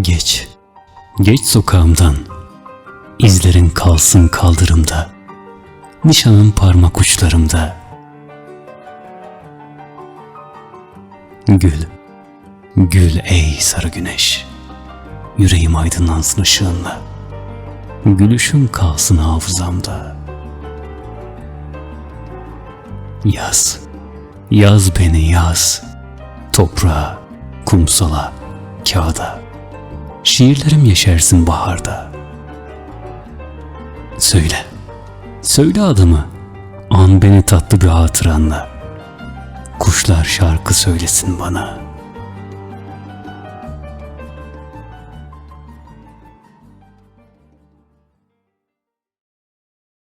Geç, geç sokağımdan. İzlerin kalsın kaldırımda. Nişanın parmak uçlarımda. Gül, gül ey sarı güneş. Yüreğim aydınlansın ışığınla. Gülüşün kalsın hafızamda. Yaz, yaz beni yaz. Toprağa, kumsala, kağıda. Şiirlerim yeşersin baharda. Söyle, söyle adımı. An beni tatlı bir hatıranla. Kuşlar şarkı söylesin bana.